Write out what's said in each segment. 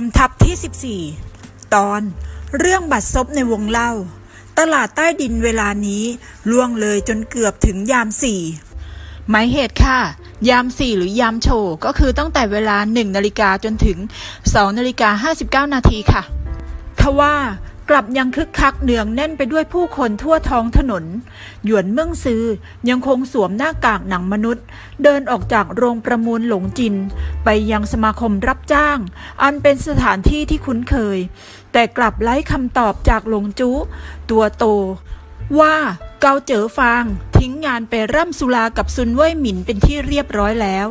จอมทัพที่ 14 ตอนเรื่องบัตรซบในวงเล่า ตลาดใต้ดินเวลานี้ล่วงเลยจนเกือบถึงยามสี่หมายเหตุค่ะ ยามสี่หรือยามโชว์ก็คือตั้งแต่เวลา1นาฬิกาจนถึง2นาฬิกา59นาทีค่ะทว่า กลับยังคึกคักเนืองแน่นไปด้วยผู้คนทั่วท้องถนน หยวนเมืองซือยังคงสวมหน้ากากหนังมนุษย์ เดินออกจากโรงประมูลหลงจิน ไปยังสมาคมรับจ้าง อันเป็นสถานที่ที่คุ้นเคย แต่กลับไร้คำตอบจากหลงจูตัวโต ว่าเกาเจ๋อฟาง ทิ้งงานไปร่ำสุรากับซุนเว่ยหมินเป็นที่เรียบร้อยแล้ว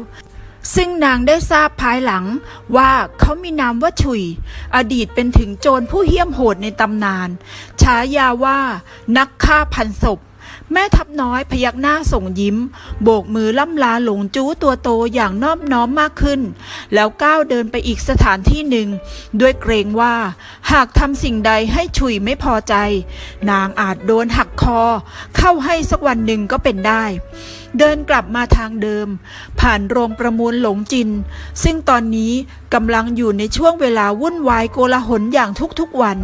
ซึ่งนางได้ทราบภายหลังว่าเขามีนามว่าฉุย อดีตเป็นถึงโจรผู้เหี้ยมโหดในตำนาน ฉายาว่า นักฆ่าพันศพ แม่ทับน้อยพยักหน้าส่งยิ้ม โบกมือล่ำลาหลงจู้ตัวโตอย่างนอบน้อมมากขึ้น แล้วก้าวเดินไปอีกสถานที่หนึ่ง ด้วยเกรงว่า หากทำสิ่งใดให้ฉุยไม่พอใจ นางอาจโดนหักคอ เข้าให้สักวันหนึ่งก็เป็นได้ เดินกลับมาทางเดิม ผ่านโรงประมูลหลงจิน ซึ่งตอนนี้กำลังอยู่ในช่วงเวลาวุ่นวายโกลาหลอย่างทุกๆวัน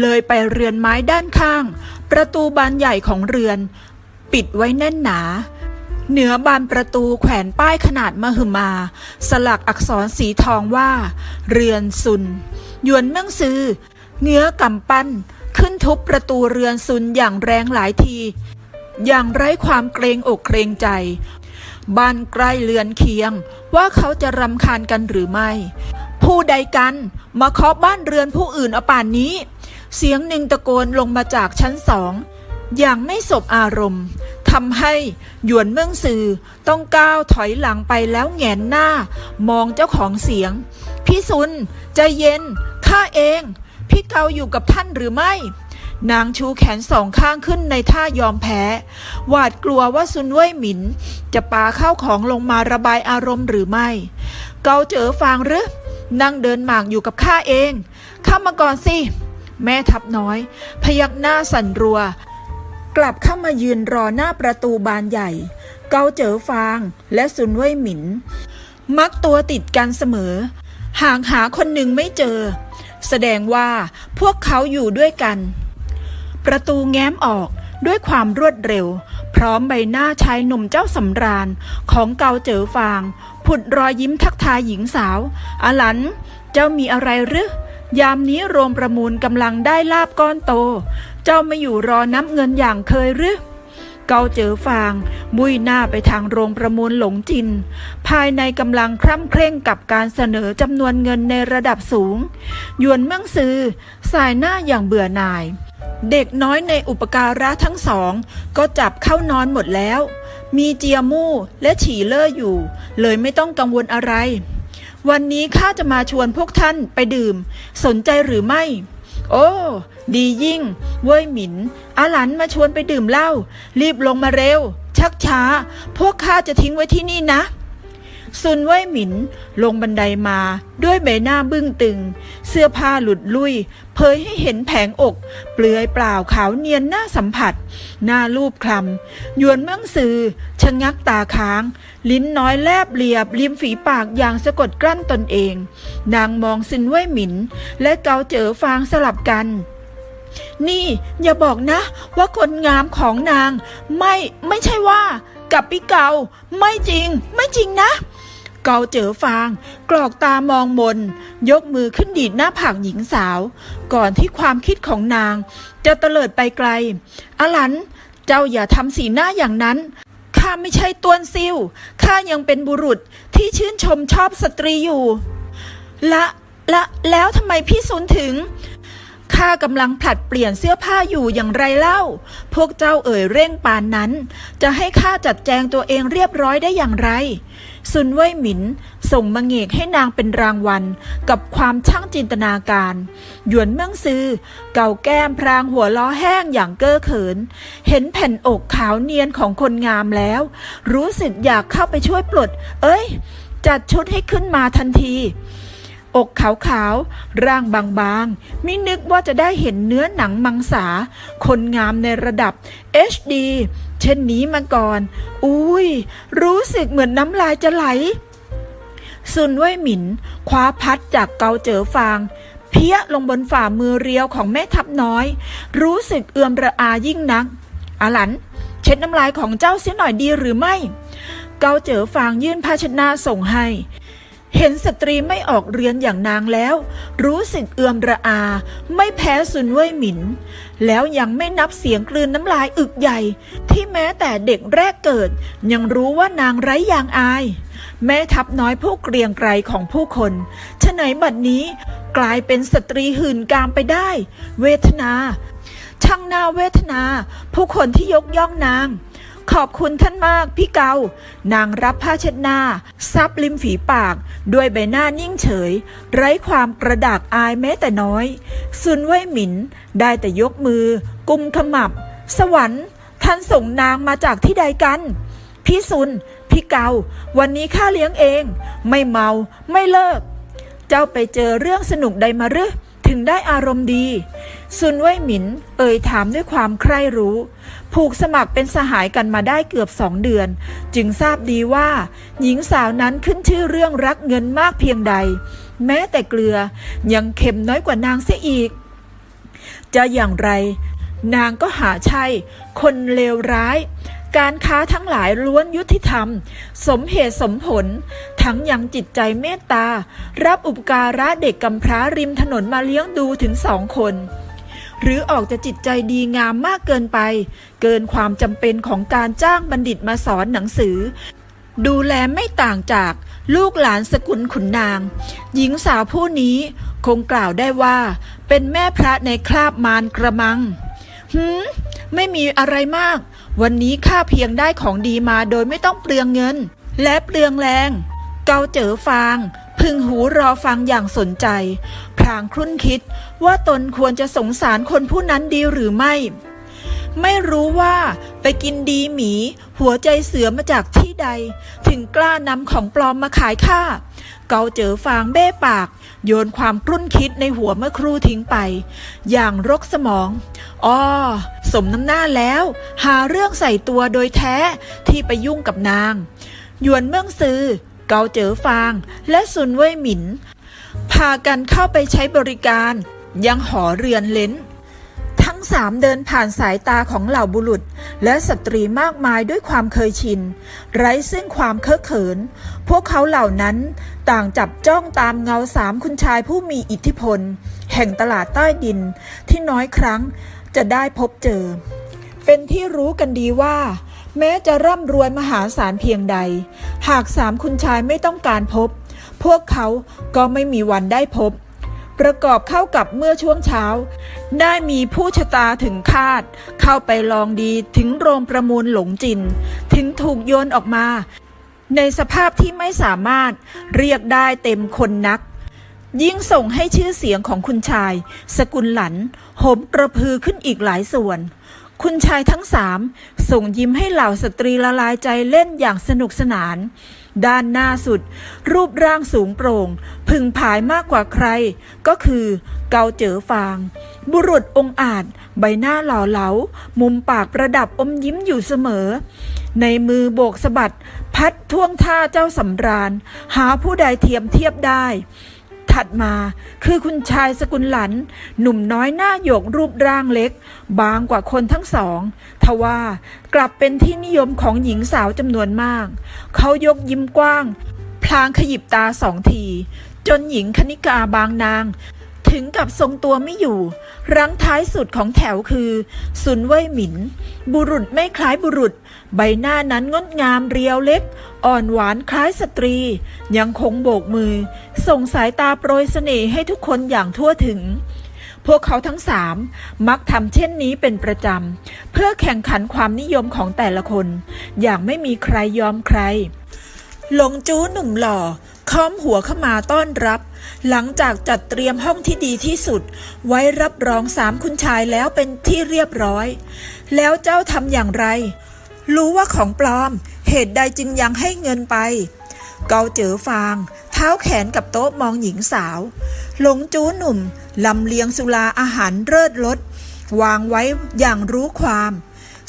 เลยไปเรือนไม้ด้านข้าง ประตูบานใหญ่ของเรือน ปิดไว้แน่นหนาเหนือบานประตูแขวนป้ายขนาดมหึมา สลักอักษรสีทองว่า เรือนซุน ยวนเมืองซือเงื้อกำปั้น ขึ้นทุบประตูเรือนซุนอย่างแรงหลายที อย่างไร้ความเกรงอกเกรงใจ บ้านใกล้เรือนเคียง ว่าเขาจะรำคาญกันหรือไม่ ผู้ใดกันมาเคาะบ้านเรือนผู้อื่นอป่านนี้ เสียงหนึ่งตะโกนลงมาจากชั้นสอง อย่างไม่สบอารมณ์ทำให้หยวนเมืองซือต้องก้าวถอยหลังไปแล้วแงนหน้า มองเจ้าของเสียง พี่ซุน ใจเย็น ข้าเอง พี่เกาอยู่กับท่านหรือไม่ นางชูแขนสองข้างขึ้นในท่ายอมแพ้ หวาดกลัวว่าซุนเว่ยหมิน จะปาเข้าของลงมาระบายอารมณ์หรือไม่ เกาเจอฟางหรือนั่งเดินหมากอยู่กับข้าเองเข้ามาก่อนสิ แม่ทับน้อย พยักหน้าสั่นรัว กลับเข้ามายืนรอหน้าประตูบานใหญ่ เกาเจอฟางและซุนเว่ยหมิน มักตัวติดกันเสมอ ห่ากหาคนหนึ่งไม่เจอ แสดงว่าพวกเขาอยู่ด้วยกัน ประตูแง้มออกด้วยความรวดเร็ว พร้อมใบหน้าชายหนุ่มเจ้าสำราญของเกาเจอฟาง ผุดรอยยิ้มทักทายหญิงสาวอลัน เจ้ามีอะไรหรือยามนี้โรงประมูลกำลังได้ลาบก้อนโต เจ้าไม่อยู่รอนับเงินอย่างเคยหรือเกาเจอฟางมุยหน้าไปทางโรงประมูลหลงจิน ภายในกำลังคร่ำเคร่งกับการเสนอจำนวนเงินในระดับสูง ยวนเมืองซือสายหน้าอย่างเบื่อหน่าย เด็กน้อยในอุปการะทั้งสอง ก็จับเข้านอนหมดแล้ว มีเจียมู่และฉีเล่ออยู่ เลยไม่ต้องกังวลอะไร วันนี้ข้าจะมาชวนพวกท่านไปดื่ม สนใจหรือไม่ โอ้ ดียิ่ง เว้ยหมินอาหลันมาชวนไปดื่มเหล้ารีบลงมาเร็ว ชักช้า พวกข้าจะทิ้งไว้ที่นี่นะ ซุนเว่ยหมินลงบันไดมาด้วยใบหน้าบึ้งตึง เสื้อผ้าหลุดลุยเผยให้เห็นแผงอก เปลือยเปล่าขาวเนียนหน้าสัมผัส หน้ารูปคลำยวนเมืองซือชะงักตาค้าง ลิ้นน้อยแลบเลียบริมฝีปากอย่างสะกดกลั้นตนเอง นางมองซินเว่ยหมิน และเกาเจ๋อฟางสลับกันนี่อย่าบอกนะว่าคนงามของนาง ไม่ไม่ใช่ว่า กับพี่เกาไม่จริง ไม่จริงนะ เกาเจอฟาง กรอกตามองมน ยกมือขึ้นดีดหน้าผากหญิงสาว ก่อนที่ความคิดของนาง จะเตลิดไปไกล อลัน เจ้าอย่าทำสีหน้าอย่างนั้นข้าไม่ใช่ตวนซิ่วข้ายังเป็นบุรุษที่ชื่นชมชอบสตรีอยู่ ละละแล้วทำไมพี่ซุนถึงข้ากำลังผลัดเปลี่ยนเสื้อผ้าอยู่อย่างไรเล่า พวกเจ้าเอ่ยเร่งปานนั้น จะให้ข้าจัดแจงตัวเองเรียบร้อยได้อย่างไร ซุนเว่ยหมินส่งมังเอกให้นางเป็นรางวัล กับความช่างจินตนาการ หยวนเมืองซือเก่าแก้มพรางหัวล้อแห้งอย่างเก้อเขิน เห็นแผ่นอกขาวเนียนของคนงามแล้ว รู้สึกอยากเข้าไปช่วยปลด เอ้ย จัดชุดให้ขึ้นมาทันที อกขาวๆ ร่างบางๆ ไม่นึกว่าจะได้เห็นเนื้อหนังมังสา คนงามในระดับ HD เช่นนี้มาก่อน อุ้ย รู้สึกเหมือนน้ำลายจะไหลสซุนเว่ยหมิน คว้าพัดจากเกาเจ๋อฟาง เพี้ยลงบนฝ่ามือเรียวของแม่ทัพน้อย รู้สึกเอือมระอายิ่งนัก อาหลัน เช็ดน้ำลายของเจ้าเสียหน่อยดีหรือไม่เกาเจ๋อฟางยื่นผ้าชน้าส่งให้ เห็นสตรีไม่ออกเรือนอย่างนางแล้ว รู้สึกเอือมระอา ไม่แพ้ซุนเว่ยหมิน แล้วยังไม่นับเสียงกลืนน้ำลายอึกใหญ่ ที่แม้แต่เด็กแรกเกิด ยังรู้ว่านางไร้ยางอาย แม่ทัพน้อยผู้เกรียงไกรของผู้คนฉะไหนบัดนี้กลายเป็นสตรีหื่นกามไปได้ เวทนา ช่างนาเวทนา ผู้คนที่ยกย่องนาง ขอบคุณท่านมากพี่เกา นางรับผ้าเช็ดหน้า ซับริมฝีปาก ด้วยใบหน้านิ่งเฉย ไร้ความกระดากอายแม้แต่น้อยซุนเว่ยหมิน ได้แต่ยกมือ กุมขมับ สวรรค์ ท่านส่งนางมาจากที่ใดกัน พี่ซุน พี่เกา วันนี้ข้าเลี้ยงเอง ไม่เมา ไม่เลิก เจ้าไปเจอเรื่องสนุกใดมาหรือถึงได้อารมณ์ดี ซุนเว่ยหมิน เอ่ยถามด้วยความใคร่รู้ ผูกสมัครเป็นสหายกันมาได้เกือบสองเดือน จึงทราบดีว่า หญิงสาวนั้นขึ้นชื่อเรื่องรักเงินมากเพียงใด แม้แต่เกลือยังเค็มน้อยกว่านางเสียอีก จะอย่างไร นางก็หาใช่ คนเลวร้าย การค้าทั้งหลายล้วนยุติธรรม สมเหตุสมผล ทั้งยังจิตใจเมตตา รับอุปการะเด็กกำพร้าริมถนนมาเลี้ยงดูถึงสองคน หรือออกจะจิตใจดีงามมากเกินไป เกินความจำเป็นของการจ้างบัณฑิตมาสอนหนังสือ ดูแลไม่ต่างจากลูกหลานสกุลขุนนาง หญิงสาวผู้นี้คงกล่าวได้ว่า เป็นแม่พระในคราบมารกระมังหืมไม่มีอะไรมาก วันนี้ข้าเพียงได้ของดีมาโดยไม่ต้องเปลืองเงิน และเปลืองแรง เกาเจอฟาง พึงหูรอฟังอย่างสนใจพรางครุ่นคิดว่าตนควรจะสงสารคนผู้นั้นดีหรือไม่ ไม่รู้ว่าไปกินดีหมี หัวใจเสือมาจากที่ใด ถึงกล้านำของปลอมมาขายข้าเกาเจอฟางเบ้ปาก โยนความกรุ่นคิดในหัวเมื่อครู่ทิ้งไป อย่างรกสมองอ๋อสมน้ำหน้าแล้ว หาเรื่องใส่ตัวโดยแท้ที่ไปยุ่งกับนาง ยวนเมืองซือ เกาเจอฟาง และซุนเว่ยหมิน พากันเข้าไปใช้บริการ ยังหอเรือนเล้น ทั้งสามเดินผ่านสายตาของเหล่าบุรุษ และสตรีมากมายด้วยความเคยชิน ไร้ซึ่งความเคอะเขิน พวกเขาเหล่านั้นต่างจับจ้องตามเงาสามคุณชายผู้มีอิทธิพล แห่งตลาดใต้ดินที่น้อยครั้งจะได้พบเจอ เป็นที่รู้กันดีว่า แม้จะร่ำรวยมหาศาลเพียงใด หากสามคุณชายไม่ต้องการพบ พวกเขาก็ไม่มีวันได้พบ ประกอบเข้ากับเมื่อช่วงเช้า ได้มีผู้ชะตาถึงคาด เข้าไปลองดีถึงโรงประมูลหลงจิน ถึงถูกโยนออกมา ในสภาพที่ไม่สามารถเรียกได้เต็มคนนักยิ่งส่งให้ชื่อเสียงของคุณชาย สกุลหลันโหมกระพือขึ้นอีกหลายส่วน คุณชายทั้งสามส่งยิ้มให้เหล่าสตรีละลายใจเล่นอย่างสนุกสนาน ด้านหน้าสุด รูปร่างสูงโปร่ง พึงผายมากกว่าใคร ก็คือเกาเจ๋อฟาง บุรุษองอาจ ใบหน้าหล่อเหลา มุมปากประดับอมยิ้มอยู่เสมอ ในมือโบกสะบัด พัดท่วงท่าเจ้าสำราญ หาผู้ใดเทียมเทียบได้ ถัดมาคือคุณชายสกุลหลัน หนุ่มน้อยหน้าหยกรูปร่างเล็ก บางกว่าคนทั้งสอง ทว่ากลับเป็นที่นิยมของหญิงสาวจำนวนมาก เขายกยิ้มกว้าง พลางขยิบตาสองที จนหญิงคณิกาบางนาง ถึงกับทรงตัวไม่อยู่ รั้งท้ายสุดของแถวคือซุนเว่ยหมิน บุรุษไม่คล้ายบุรุษ ใบหน้านั้นงดงามเรียวเล็ก อ่อนหวานคล้ายสตรี ยังคงโบกมือ ส่งสายตาโปรยเสน่ห์ให้ทุกคนอย่างทั่วถึง พวกเขาทั้งสามมักทำเช่นนี้เป็นประจำ เพื่อแข่งขันความนิยมของแต่ละคน อย่างไม่มีใครยอมใครหลงจู้หนุ่มหล่อ ค้อมหัวเข้ามาต้อนรับ หลังจากจัดเตรียมห้องที่ดีที่สุด ไว้รับรองสามคุณชายแล้วเป็นที่เรียบร้อย แล้วเจ้าทำอย่างไร รู้ว่าของปลอม เหตุใดจึงยังให้เงินไป เกาเจอฟาง เท้าแขนกับโต๊ะมองหญิงสาว หลงจู้หนุ่มลำเลียงสุราอาหารเลิศรสวางไว้อย่างรู้ความ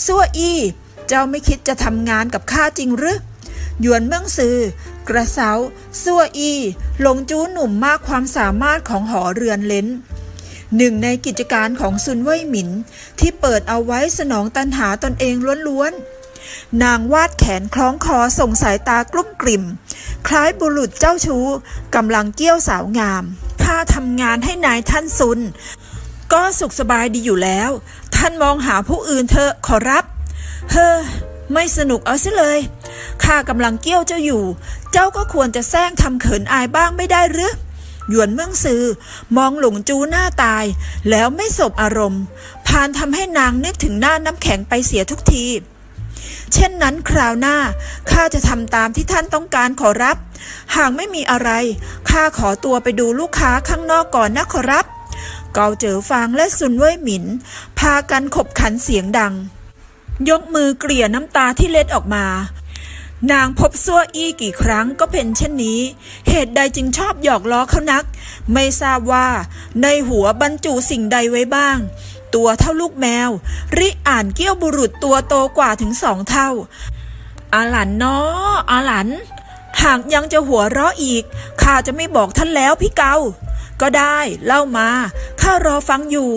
ซัวอี้ เจ้าไม่คิดจะทำงานกับข้าจริงหรือ หยวนเมืองซือกระเซาซัวอี หลงจู้หนุ่มมากความสามารถของหอเรือนเลนหนึ่งในกิจการของซุนเว่ยหมิน ที่เปิดเอาไว้สนองตันหาตนเองล้วนๆ นางวาดแขนคล้องคอส่งสายตากลุ้มกลิ่ม คล้ายบุรุษเจ้าชู้กำลังเกี้ยวสาวงาม ถ้าทำงานให้นายท่านซุน ก็สุขสบายดีอยู่แล้ว ท่านมองหาผู้อื่นเถอะขอรับ เฮ้อ ไม่สนุกเอาซิเลยข้ากำลังเกี้ยวเจ้าอยู่ เจ้าก็ควรจะแซงทำเขินอายบ้างไม่ได้หรือหยวนเมืองซือมองหลงจูหน้าตาย แล้วไม่สบอารมณ์ พานทำให้นางนึกถึงหน้าน้ำแข็งไปเสียทุกที เช่นนั้นคราวหน้าข้าจะทำตามที่ท่านต้องการขอรับ หากไม่มีอะไรข้าขอตัวไปดูลูกค้าข้างนอกก่อนนะขอรับ เกาเจ๋อฟางและซุนเว่ยหมิน พากันขบขันเสียงดัง ยกมือเกลี่ยน้ำตาที่เล็ดออกมา นางพบซัวอี้กี่ครั้งก็เป็นเช่นนี้ เหตุใดจึงชอบหยอกล้อเขานัก ไม่ทราบว่า ในหัวบรรจุสิ่งใดไว้บ้าง ตัวเท่าลูกแมว ริอ่านเกี้ยวบุรุษตัวโตกว่าถึงสองเท่า อาหลันเนาะอาหลัน หากยังจะหัวเราะอีกข้าจะไม่บอกท่านแล้วพี่เกาก็ได้เล่ามาข้ารอฟังอยู่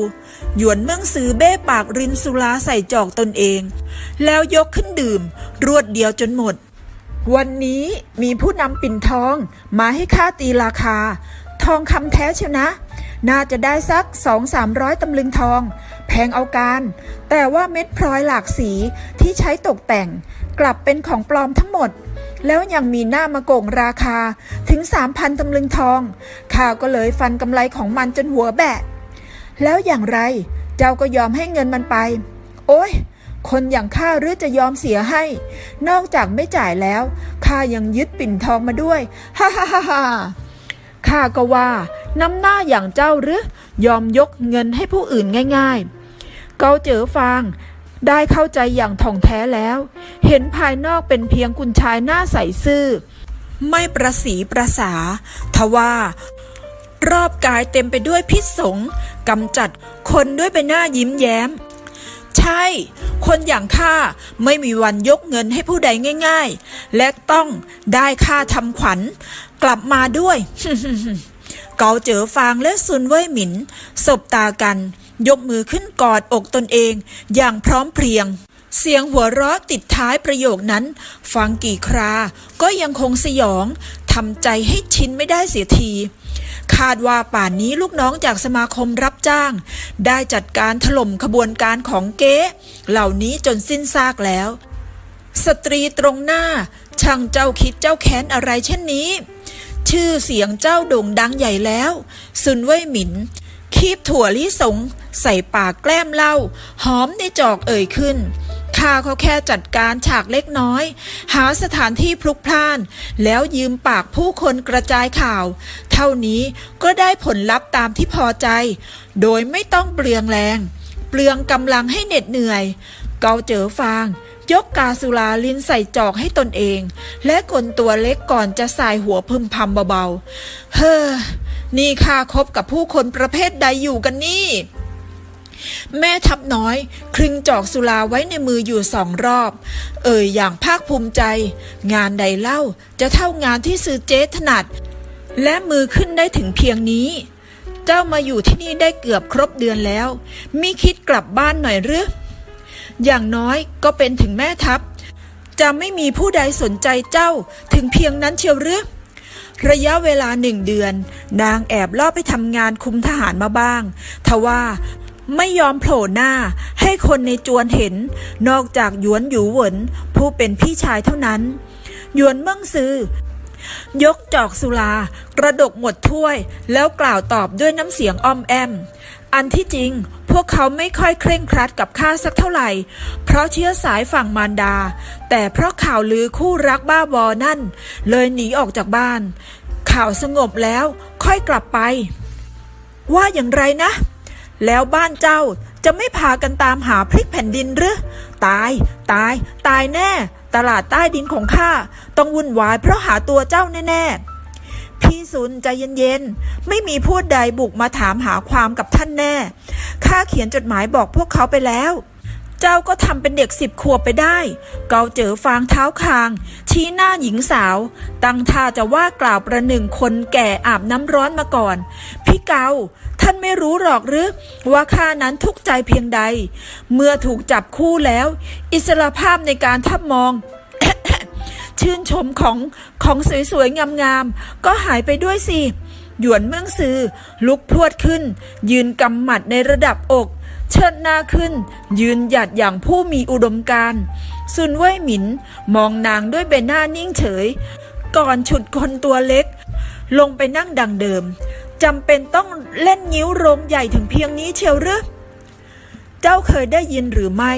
หยวนเมืองซือเบ้ปากรินสุราใส่จอกตนเอง แล้วยกขึ้นดื่ม รวดเดียวจนหมด วันนี้มีผู้นำปิ่นทองมาให้ข้าตีราคา ทองคำแท้เชียวนะ น่าจะได้สักสองสามร้อยตำลึงทอง แพงเอาการ แต่ว่าเม็ดพลอยหลากสีที่ใช้ตกแต่ง กลับเป็นของปลอมทั้งหมดแล้วยังมีหน้ามาโกงราคาถึงสามพันตำลึงทอง ข้าก็เลยฟันกำไรของมันจนหัวแบะ แล้วอย่างไร เจ้าก็ยอมให้เงินมันไป โอ้ยคนอย่างข้าหรือจะยอมเสียให้ นอกจากไม่จ่ายแล้วข้ายังยึดปิ่นทองมาด้วย ฮ่าฮ่าฮ่าฮ่าข้าก็ว่าน้ำหน้าอย่างเจ้าหรือยอมยกเงินให้ผู้อื่นง่าย ๆ เกาเจอฟางได้เข้าใจอย่างถ่องแท้แล้ว เห็นภายนอกเป็นเพียงคุณชายหน้าใสซื่อ ไม่ประสีประสา ทว่า รอบกายเต็มไปด้วยพิษสงกำจัดคนด้วยใบหน้ายิ้มแย้ม ใช่ คนอย่างข้าไม่มีวันยกเงินให้ผู้ใดง่าย ๆ และต้องได้ค่าทำขวัญ กลับมาด้วย เกาเจอฟางและซุนเว่ยหมินสบตากัน ยกมือขึ้นกอดอกตนเองอย่างพร้อมเพรียงเสียงหัวเราะติดท้ายประโยคนั้น ฟังกี่ครา ก็ยังคงสยองทำใจให้ชินไม่ได้เสียที คาดว่าป่านนี้ลูกน้องจากสมาคมรับจ้าง ได้จัดการถล่มขบวนการของเก๊เหล่านี้จนสิ้นซากแล้ว สตรีตรงหน้า ช่างเจ้าคิดเจ้าแค้นอะไรเช่นนี้ ชื่อเสียงเจ้าโด่งดังใหญ่แล้ว ซุนเว่ยหมิน คีบถั่วลิสง ใส่ปากแกล้มเหล้าหอมในจอกเอ่ยขึ้น ข้าเขาแค่จัดการฉากเล็กน้อย หาสถานที่พลุกพล่าน แล้วยืมปากผู้คนกระจายข่าว เท่านี้ก็ได้ผลลัพธ์ตามที่พอใจ โดยไม่ต้องเปลืองแรง เปลืองกำลังให้เหน็ดเหนื่อย เกาเจอฟางยกกาสุราลินใส่จอกให้ตนเอง และคนตัวเล็กก่อนจะสายหัวพึมพำเบาๆ เฮ้อ นี่ข้าคบกับผู้คนประเภทใดอยู่กันนี่ แม่ทับน้อย คลึงจอกสุราไว้ในมืออยู่สองรอบ เอ่ยอย่างภาคภูมิใจ งานใดเล่าจะเท่างานที่ซื้อเจ๊ถนัด และมือขึ้นได้ถึงเพียงนี้ เจ้ามาอยู่ที่นี่ได้เกือบครบเดือนแล้วมิคิดกลับบ้านหน่อยหรืออย่างน้อยก็เป็นถึงแม่ทัพ จะไม่มีผู้ใดสนใจเจ้าถึงเพียงนั้นเชียวหรือระยะเวลาหนึ่งเดือน นางแอบล่อไปทำงานคุมทหารมาบ้าง ทว่า ไม่ยอมโผล่หน้า ให้คนในจวนเห็น นอกจากหยวนหยูเหวินผู้เป็นพี่ชายเท่านั้น หยวนเมืองซือยกจอกสุรากระดกหมดถ้วย แล้วกล่าวตอบด้วยน้ำเสียงอ้อมแอม อันที่จริง พวกเขาไม่ค่อยเคร่งครัดกับข้าสักเท่าไหร่ เพราะเชื้อสายฝั่งมารดา แต่เพราะข่าวลือคู่รักบ้าบอนั่น เลยหนีออกจากบ้าน ข่าวสงบแล้วค่อยกลับไป ว่าอย่างไรนะ แล้วบ้านเจ้าจะไม่พากันตามหาพริกแผ่นดินหรือ ตาย ตาย ตายแน่ ตลาดใต้ดินของข้าต้องวุ่นวายเพราะหาตัวเจ้าแน่ๆ พี่ซุนใจเย็นๆ ไม่มีผู้ใดบุกมาถามหาความกับท่านแน่ ข้าเขียนจดหมายบอกพวกเขาไปแล้ว เจ้าก็ทำเป็นเด็กสิบขวบไปได้ เกาเจอฟางเท้าคาง ชี้หน้าหญิงสาว ตั้งท่าจะว่ากล่าวประหนึ่งคนแก่อาบน้ำร้อนมาก่อน พี่เกา ท่านไม่รู้หรอกหรือว่าข้านั้นทุกใจเพียงใด เมื่อถูกจับคู่แล้ว อิสรภาพในการทับมอง ชื่นชมของของสวยๆ งามๆ ก็หายไปด้วยสิ หยวนเมืองซือ ลุกพรวดขึ้น ยืนกำหมัดในระดับอก เชิดหน้าขึ้น ยืนหยัดอย่างผู้มีอุดมการซุนเว่ยหมินมองนางด้วยใบหน้านิ่งเฉย ก่อนฉุดคนตัวเล็ก ลงไปนั่งดังเดิม จำเป็นต้องเล่นนิ้วโรงใหญ่ถึงเพียงนี้เชียวหรือเจ้าเคยได้ยินหรือไม่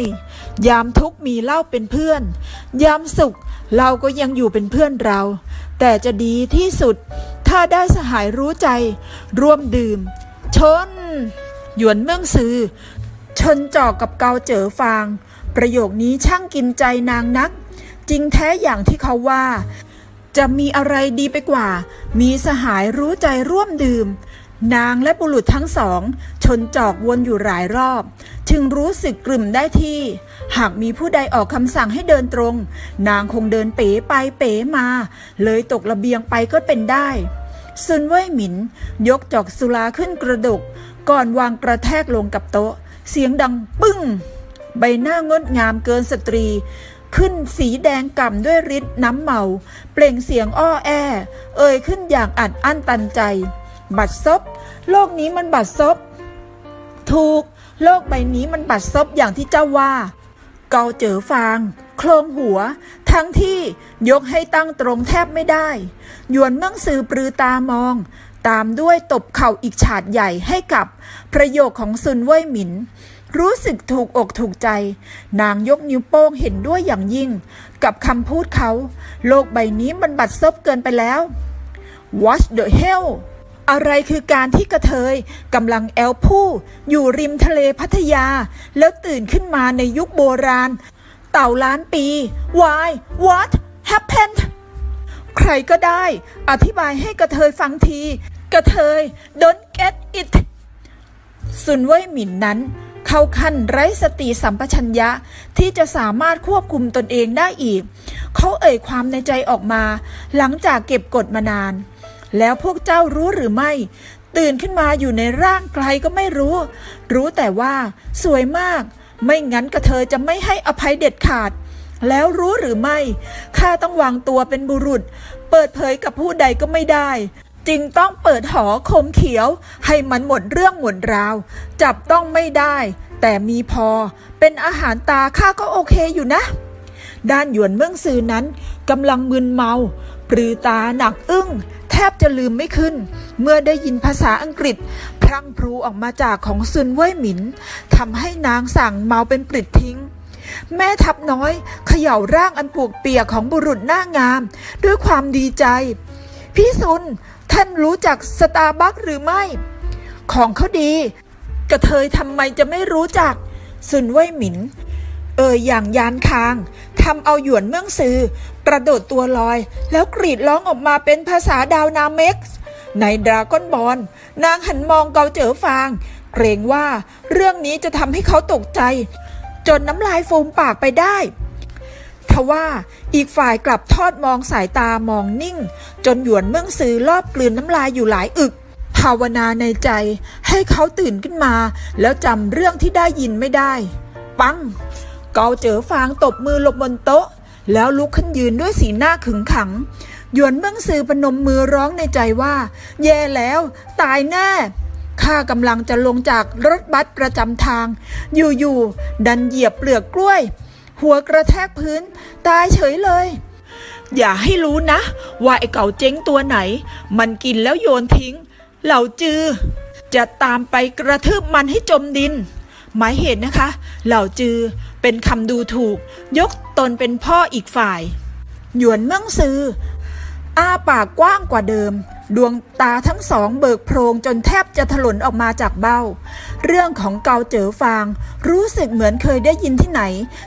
ยามทุกมีเหล้าเป็นเพื่อน ยามสุขเราก็ยังอยู่เป็นเพื่อนเรา แต่จะดีที่สุด ถ้าได้สหายรู้ใจ ร่วมดื่ม ชน หยวนเมืองซือชนจอกกับเกาเจอฟาง ประโยคนี้ช่างกินใจนางนัก จริงแท้อย่างที่เขาว่า จะมีอะไรดีไปกว่า มีสหายรู้ใจร่วมดื่ม นางและบุรุษทั้งสอง ชนจอกวนอยู่หลายรอบ จึงรู้สึกกลุ่มได้ที่ หากมีผู้ใดออกคำสั่งให้เดินตรง นางคงเดินเป๋ไปเป๋มา เลยตกระเบียงไปก็เป็นได้ซุนเว่ยหมิน ยกจอกสุราขึ้นกระดก ก่อนวางกระแทกลงกับโต๊ะ เสียงดังปึ้ง ใบหน้างดงามเกินสตรี ขึ้นสีแดงก่ำด้วยฤทธิ์น้ำเมา เปล่งเสียงอ้อแอ เอ่ยขึ้นอย่างอัดอั้นตันใจ บัดซบ โลกนี้มันบัดซบ ถูก โลกใบนี้มันบัดซบอย่างที่เจ้าว่า เกาเจอฟาง โครงหัว ทั้งที่ยกให้ตั้งตรงแทบไม่ได้ หยวนเมืองซือปรือตามอง ตามด้วยตบเข่าอีกฉาดใหญ่ให้กับประโยคของซุนเว่ยหมิน รู้สึกถูกอกถูกใจ นางยกนิ้วโป้งเห็นด้วยอย่างยิ่ง กับคำพูดเขา โลกใบนี้มันบัดซบเกินไปแล้ว What the hell อะไรคือการที่กระเทยกำลังแอลผู้ อยู่ริมทะเลพัทยา แล้วตื่นขึ้นมาในยุคโบราณ เต่าล้านปี Why What happened ใครก็ได้ อธิบายให้กระเทยฟังที กระเทย don't get it ซุนเว่ยหมินนั้น เข้าขั้นไร้สติสัมปชัญญะที่จะสามารถควบคุมตนเองได้อีก เขาเอ่ยความในใจออกมา หลังจากเก็บกดมานาน แล้วพวกเจ้ารู้หรือไม่ ตื่นขึ้นมาอยู่ในร่างใครก็ไม่รู้ รู้แต่ว่าสวยมาก ไม่งั้นกระเทยจะไม่ให้อภัยเด็ดขาด แล้วรู้หรือไม่ข้าต้องวางตัวเป็นบุรุษ เปิดเผยกับผู้ใดก็ไม่ได้ จึงต้องเปิดหอคมเขียวให้มันหมดเรื่องหมดราว จับต้องไม่ได้ แต่มีพอ เป็นอาหารตาข้าก็โอเคอยู่นะ ด้านหยวนเมืองซือนั้นกำลังมึนเมาปรือตาหนักอึ้ง แทบจะลืมไม่ขึ้น เมื่อได้ยินภาษาอังกฤษ พรั่งพรูออกมาจากของซุนเว่ยหมินทำให้นางสั่งเมาเป็นปลิดทิ้งแม่ทับน้อยเขย่าร่างอันปวกเปียกของบุรุษหน้างาม ด้วยความดีใจ พี่ซุน ท่านรู้จักสตาร์บัคหรือไม่ ของเขาดี กระเทยทำไมจะไม่รู้จัก ซุนเว่ยหมิน เอ่ยอย่างยานคางทำเอาหยวนเมืองซือกระโดดตัวลอย แล้วกรีดร้องออกมาเป็นภาษาดาวนาเม็กซ์ในดราก้อนบอลนางหันมองเกาเจ๋อฟาง เกรงว่าเรื่องนี้จะทำให้เขาตกใจ จนน้ำลายฟูมปากไปได้ทว่า อีกฝ่ายกลับทอดมองสายตามองนิ่ง จนหยวนเมืองซือรอบกลืนน้ำลายอยู่หลายอึก ภาวนาในใจ ให้เขาตื่นขึ้นมา แล้วจำเรื่องที่ได้ยินไม่ได้ ปัง เกาเจอฟางตบมือลบบนโต๊ะ แล้วลุกขึ้นยืนด้วยสีหน้าขึงขัง หยวนเมืองซือปนมมือร้องในใจว่า แย่แล้ว ตายแน่ข้ากำลังจะลงจากรถบัสประจำทาง อยู่ๆดันเหยียบเปลือกกล้วย หัวกระแทกพื้น ตายเฉยเลย อย่าให้รู้นะ ว่าไอ้เก่าเจ๊งตัวไหน มันกินแล้วโยนทิ้ง เหล่าจือ จะตามไปกระทืบมันให้จมดิน หมายเหตุนะคะ เหล่าจือเป็นคำดูถูก ยกตนเป็นพ่ออีกฝ่าย หยวนเมืองซือ อ้าปากกว้างกว่าเดิม ดวงตาทั้งสองเบิกโพรงจนแทบจะถลนออกมาจากเบ้า เรื่องของเกาเจ๋อฟาง รู้สึกเหมือนเคยได้ยินที่ไหน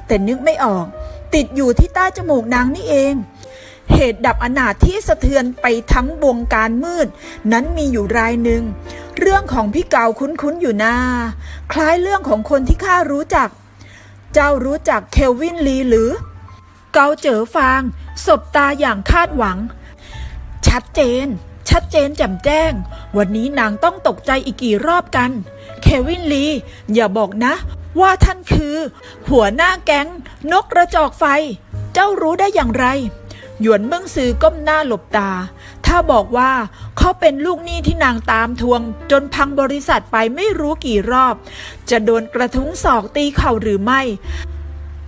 แต่นึกไม่ออก ติดอยู่ที่ใต้จมูกนางนี่เอง เหตุดับอนาถที่สะเทือนไปทั้งวงการมืด นั้นมีอยู่รายหนึ่ง เรื่องของพี่เกาคุ้นๆอยู่นาคล้ายเรื่องของคนที่ข้ารู้จัก เจ้ารู้จักเคลวินลีหรือ เกาเจ๋อฟางสบตาอย่างคาดหวัง ชัดเจน ชัดเจนแจ่มแจ้ง วันนี้นางต้องตกใจอีกกี่รอบกัน เควินลี อย่าบอกนะ ว่าท่านคือ หัวหน้าแก๊ง นกกระจอกไฟ เจ้ารู้ได้อย่างไร หยวนเมืองซือก้มหน้าหลบตา ถ้าบอกว่าเขาเป็นลูกหนี้ที่นางตามทวง จนพังบริษัทไปไม่รู้กี่รอบ จะโดนกระทุ้งศอกตีเข่าหรือไม่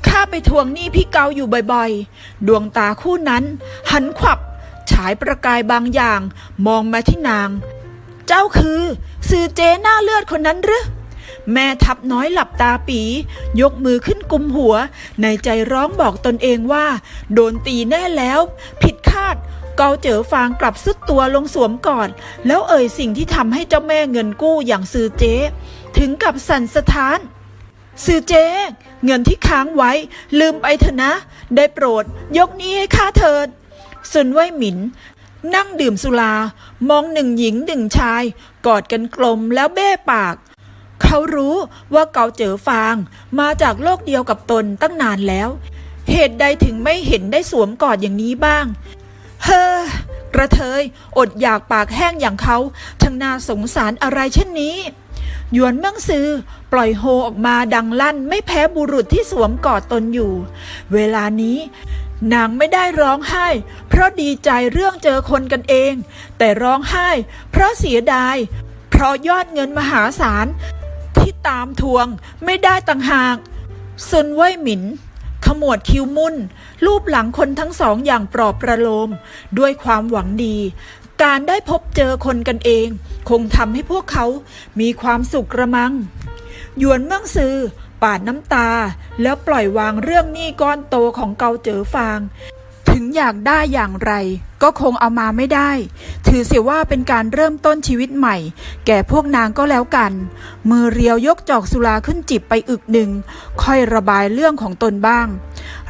ข้าไปทวงหนี้พี่เกาอยู่บ่อยๆ ดวงตาคู่นั้น หันขวับ ฉายประกายบางอย่าง มองมาที่นาง เจ้าคือสื่อเจหน้าเลือดคนนั้นหรือแม่ทับน้อยหลับตาปี ยกมือขึ้นกุมหัว ในใจร้องบอกตนเองว่า โดนตีแน่แล้ว ผิดคาด เกาเจ๋อฟางกลับสุดตัวลงสวมกอด แล้วเอ่ยสิ่งที่ทำให้เจ้าแม่เงินกู้อย่างซือเจ๊ถึงกับสั่นสะท้านสื่อเจ๊เงินที่ค้างไว้ ลืมไปเถอะนะ ได้โปรด ยกนี้ให้ข้าเถิด สุนไว้หมิน นั่งดื่มสุรา มองหนึ่งหญิงหนึ่งชาย กอดกันกลมแล้วเบ้ปาก เขารู้ว่าเกาเจอฟาง มาจากโลกเดียวกับตนตั้งนานแล้ว เหตุใดถึงไม่เห็นได้สวมกอดอย่างนี้บ้าง เฮ้อกระเทย อดอยากปากแห้งอย่างเขาช่างน่าสงสารอะไรเช่นนี้หยวนเมืองซือปล่อยโฮออกมาดังลั่นไม่แพ้บุรุษที่สวมกอดตนอยู่ เวลานี้ นางไม่ได้ร้องไห้ เพราะดีใจเรื่องเจอคนกันเอง แต่ร้องไห้ เพราะเสียดาย เพราะยอดเงินมหาศาล ที่ตามทวงไม่ได้ต่างหากซุนเว่ยหมินขมวดคิ้วมุ่น รูปหลังคนทั้งสองอย่างปลอบประโลม ด้วยความหวังดี การได้พบเจอคนกันเอง คงทำให้พวกเขามีความสุขกระมัง หยวนเมืองซือ ปาดน้ำตา แล้วปล่อยวางเรื่องหนี้ก้อนโตของเกาเจ๋อฟาง ถึงอยากได้อย่างไร ก็คงเอามาไม่ได้ ถือเสียว่าเป็นการเริ่มต้นชีวิตใหม่ แก่พวกนางก็แล้วกัน มือเรียวยกจอกสุราขึ้นจิบไปอึกหนึ่ง ค่อยระบายเรื่องของตนบ้าง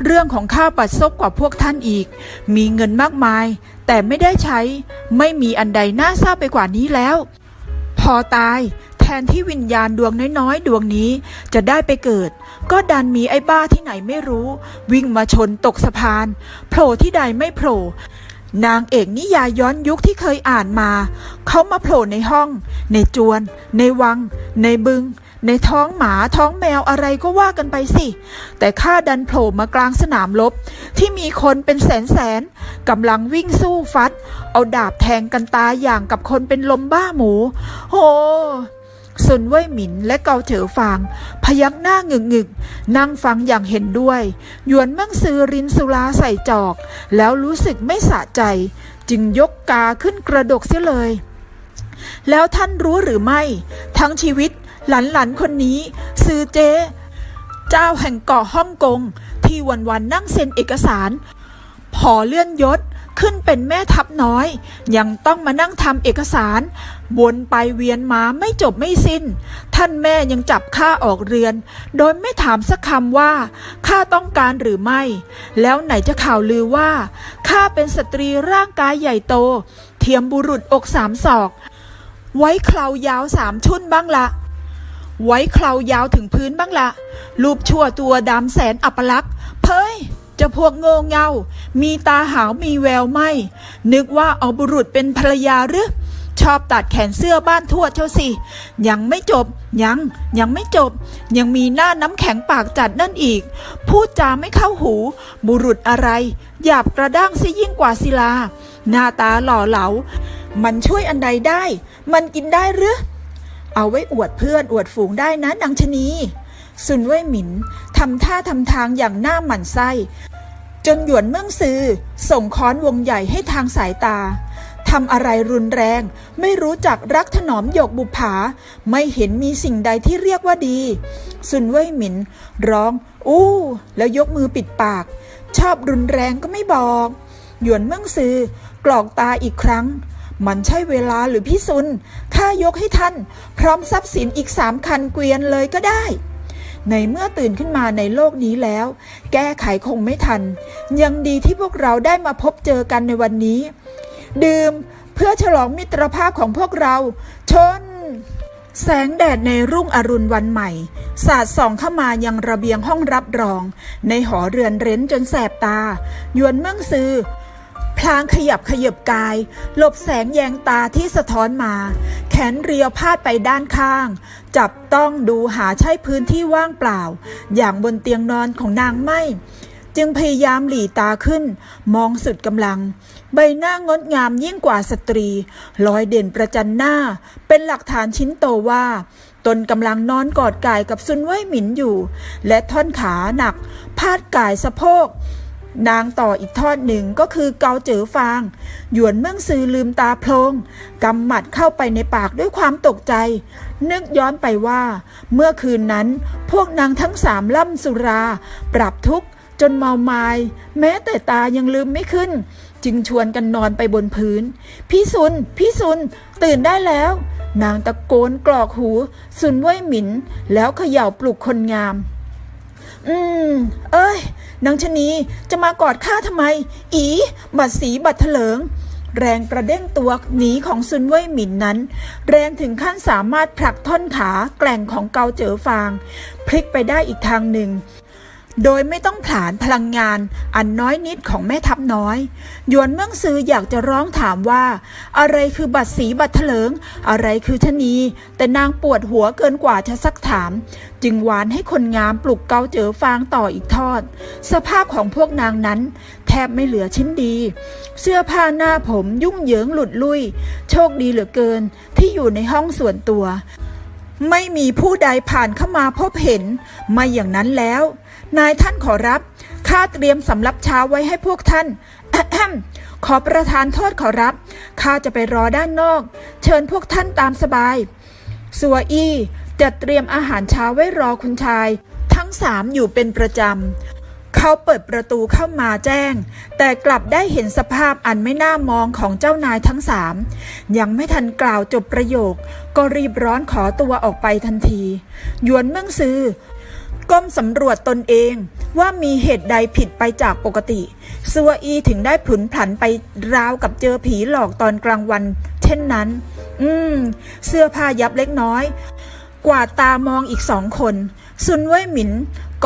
เรื่องของข้าปัดซบกว่าพวกท่านอีก มีเงินมากมาย แต่ไม่ได้ใช้ ไม่มีอันใดน่าเศร้าไปกว่านี้แล้ว พอตาย นที่วิญญาณดวงน้อยๆ ดวงนี้จะได้ไปเกิด ก็ดันมีไอ้บ้าที่ไหนไม่รู้ วิ่งมาชนตกสะพานโผล่ที่ใดไม่โผล่นางเอกนิยายย้อนยุคที่เคยอ่านมา เขามาโผล่ในห้อง ในจวน ในวัง ในบึง ในท้องหมาท้องแมวอะไรก็ว่ากันไปสิ แต่ข้าดันโผล่มากลางสนามรบที่มีคนเป็นแสนแสนกำลังวิ่งสู้ฟัด เอาดาบแทงกันตายอย่างกับคนเป็นลมบ้าหมู โห ซุนเว่ยหมินและเกาเถอฟาง พยักหน้างึกงึกนั่งฟังอย่างเห็นด้วย หยวนเมืองซือรินสุราใส่จอก แล้วรู้สึกไม่สะใจ จึงยกกาขึ้นกระดกเสียเลย แล้วท่านรู้หรือไม่ ทั้งชีวิตหลานๆคนนี้ ซือเจเจ้าแห่งเกาะฮ่องกง ที่วันๆนั่งเซ็นเอกสาร พอเลื่อนยศขึ้นเป็นแม่ทัพน้อย ยังต้องมานั่งทำเอกสาร วนไปเวียนมาไม่จบไม่สิ้น ท่านแม่ยังจับข้าออกเรือน โดยไม่ถามสักคำว่าข้าต้องการหรือไม่ แล้วไหนจะข่าวลือว่าข้าเป็นสตรีร่างกายใหญ่โต เทียมบุรุษอกสามศอก ไว้เครายาวสามชุนบ้างละไว้เครายาวถึงพื้นบ้างละรูปชั่วตัวดำแสนอัปลักษณ์เพ้ยจะพวกโง่เงา มีตาหาวมีแววไหมนึกว่าเอาบุรุษเป็นภรรยาหรือ ชอบตัดแขนเสื้อบ้านทวดเช่าสิ ยังไม่จบ ยัง ยังไม่จบ ยังมีหน้าน้ำแข็งปากจัดนั่นอีก พูดจาไม่เข้าหู บุรุษอะไร หยาบกระด้างซิยิ่งกว่าศิลา หน้าตาหล่อเหลา มันช่วยอันใดได้ มันกินได้หรือ เอาไว้อวดเพื่อนอวดฝูงได้นะนางชนีซุนเว่ยหมินทำท่าทำทางอย่างหน้าหมันไส้จนหยวนเมืองซือส่งค้อนวงใหญ่ให้ทางสายตา ทำอะไรรุนแรง ไม่รู้จักรักถนอมหยกบุผา ไม่เห็นมีสิ่งใดที่เรียกว่าดี ซุนเว่ยหมิน ร้อง อู้ แล้วยกมือปิดปาก ชอบรุนแรงก็ไม่บอก หยวนเมืองซือกรอกตาอีกครั้ง มันใช่เวลาหรือพี่ซุนข้ายกให้ท่าน พร้อมทรัพย์สินอีกสามคันเกวียนเลยก็ได้ในเมื่อตื่นขึ้นมาในโลกนี้แล้ว แก้ไขคงไม่ทัน ยังดีที่พวกเราได้มาพบเจอกันในวันนี้ ดื่มเพื่อฉลองมิตรภาพของพวกเรา ชน แสงแดดในรุ่งอรุณวันใหม่ สาดส่องเข้ามายังระเบียงห้องรับรอง ในหอเรือนเร้นจนแสบตา ยวนเมืองซือพลางขยับขยับกาย หลบแสงแยงตาที่สะท้อนมา แขนเรียวพาดไปด้านข้าง จับต้องดูหาใช่พื้นที่ว่างเปล่า อย่างบนเตียงนอนของนางไม่ จึงพยายามหลีตาขึ้น มองสุดกำลัง ใบหน้างดงามยิ่งกว่าสตรีลอยเด่นประจันหน้า เป็นหลักฐานชิ้นโตว่า ตนกำลังนอนกอดกายกับซุนเว่ยหมินอยู่ และท่อนขาหนัก พาดกายสะโพก นางต่ออีกทอดหนึ่งก็คือเกาเจ๋อฟาง หยวนเมืองซือลืมตาโพลงกำหมัดเข้าไปในปากด้วยความตกใจ นึกย้อนไปว่า เมื่อคืนนั้นพวกนางทั้งสามล่ำสุรา ปรับทุกข์จนเมาไมายแม้แต่ตายังลืมไม่ขึ้น จึงชวนกันนอนไปบนพื้น พี่ซุน พี่ซุน ตื่นได้แล้ว นางตะโกนกรอกหู ซุนเว่ยหมิน แล้วเขย่าปลุกคนงาม อืม เอ้ย นางชะนีจะมากอดข้าทำไม อี บัดสีบัดเถลิง แรงกระเด้งตัวหนีของซุนเว่ยหมินนั้น แรงถึงขั้นสามารถผลักท่อนขาแกล่งของเกาเจ๋อฟาง พลิกไปได้อีกทางหนึ่ง โดยไม่ต้องผลานพลังงานอันน้อยนิดของแม่ทัพน้อย หยวนเมืองซืออยากจะร้องถามว่า อะไรคือบัตรสีบัตรเถลิง อะไรคือชะนี แต่นางปวดหัวเกินกว่าจะซักถาม จึงหวานให้คนงามปลุกเกาเจ๋อฟางต่ออีกทอด สภาพของพวกนางนั้น แทบไม่เหลือชิ้นดี เสื้อผ้าหน้าผมยุ่งเหยิงหลุดลุย โชคดีเหลือเกินที่อยู่ในห้องส่วนตัว ไม่มีผู้ใดผ่านเข้ามาพบเห็น ไม่อย่างนั้นแล้ว นายท่านขอรับ ข้าเตรียมสำรับเช้าไว้ให้พวกท่าน ขอประทานโทษขอรับ ข้าจะไปรอด้านนอก เชิญพวกท่านตามสบาย สัวอี้จะเตรียมอาหารเช้าไว้รอคุณชาย ทั้งสามอยู่เป็นประจำ เขาเปิดประตูเข้ามาแจ้ง แต่กลับได้เห็นสภาพอันไม่น่ามองของเจ้านายทั้งสาม ยังไม่ทันกล่าวจบประโยค ก็รีบร้อนขอตัวออกไปทันที หยวนเมืองซือ ก้มสำรวจตนเองว่ามีเหตุใดผิดไปจากปกติซัวอีถึงได้ผุนผันไปราวกับเจอผีหลอกตอนกลางวัน เช่นนั้น อืม เสื้อผ้ายับเล็กน้อย กว่าตามองอีกสองคน ซุนเว่ยหมิน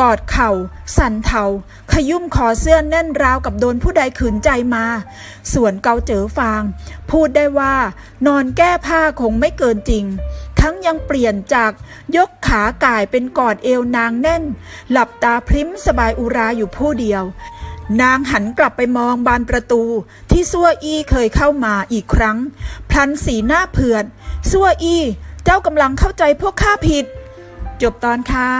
กอดเข่า สั่นเทา ขยุ่มคอเสื้อแน่นราวกับโดนผู้ใดขืนใจมา ส่วนเกาเจ๋อฟาง พูดได้ว่า นอนแก้ผ้าคงไม่เกินจริง ทั้งยังเปลี่ยนจากยกขาก่ายเป็นกอดเอวนางแน่น หลับตาพริ้มสบายอุราอยู่ผู้เดียวนางหันกลับไปมองบานประตูที่ซัวอี้เคยเข้ามาอีกครั้ง พลันสีหน้าเผือดซัวอี้ เจ้ากำลังเข้าใจพวกข้าผิด จบตอนค่ะ